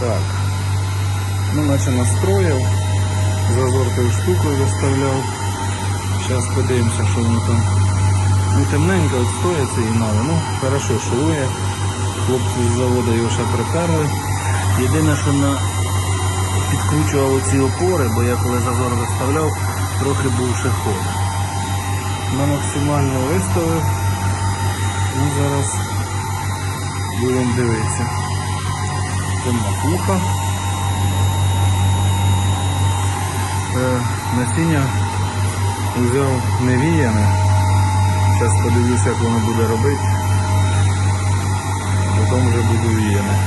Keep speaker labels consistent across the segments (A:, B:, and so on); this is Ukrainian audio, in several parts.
A: Так. Ну, наче настроїв. Зазор тою штукою виставляв. Зараз подивимося, що воно там. Ну, темненько от стоїться і мало. Ну, хорошо шурує. Хлопці з заводу його ще приперли. Єдине, що на підкручував оці опори, бо я коли зазор виставляв, трохи був ще. На максимально виставив. Ну, зараз будемо дивитися. Це макуха. Е, насіння взяв невіяне. Зараз подивлюся, як воно буде робити. Потім вже буду віяне.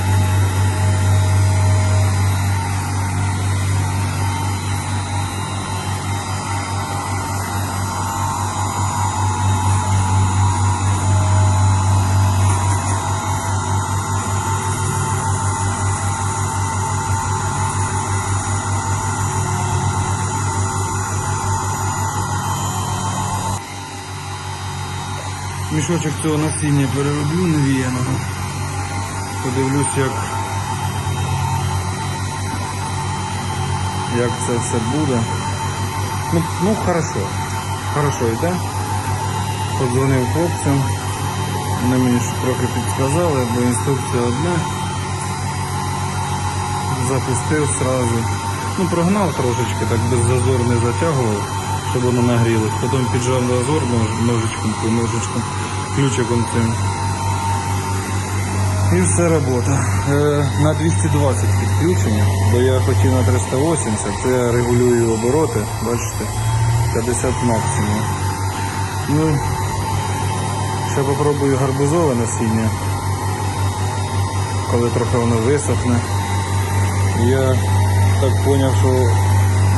A: Мішочок цього насіння перероблю невіяного. Подивлюсь, як, як це все буде. Ну, ну хорошо. Хорошо йде. Подзвонив хлопцям. Вони мені ще трохи підказали, бо інструкція одна. Запустив сразу. Ну, прогнав трошечки, так без не затягував, щоб воно нагрілось. Потім піджав нож- ножичком, ножичком, ключиком цим. І все робота. Е, на 220 підключення, бо я хотів на 380, то я регулюю обороти, бачите, 50 максимум. Ну, ще попробую гарбузове насіння, коли трохи воно висохне. Я так зрозумів, що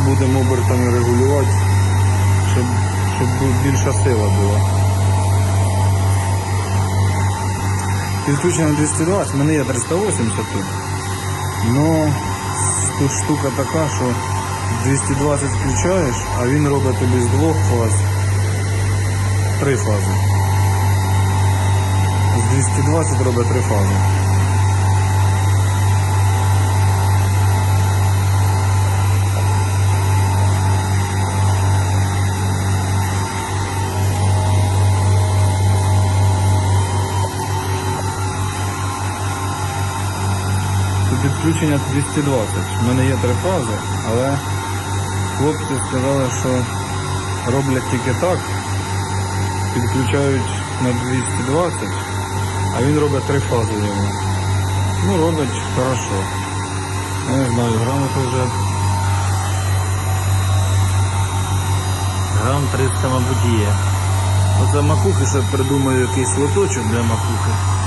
A: будемо обертами регулювати, щоб, щоб більша сила була. Підключення 220, в мене є 380 тут. Ну, тут штука така, що 220 включаєш, а він робить тобі з двох фаз три фази. З 220 робить три фази. Підключення 220. У мене є три фази, але хлопці сказали, що роблять тільки так, підключають на 220, а він робить три фази йому. Ну, робить хорошо. Я не знаю, грамоту вже. Грам 300, мабуть, є. Оце макухи ще придумаю якийсь лоточок для макухи.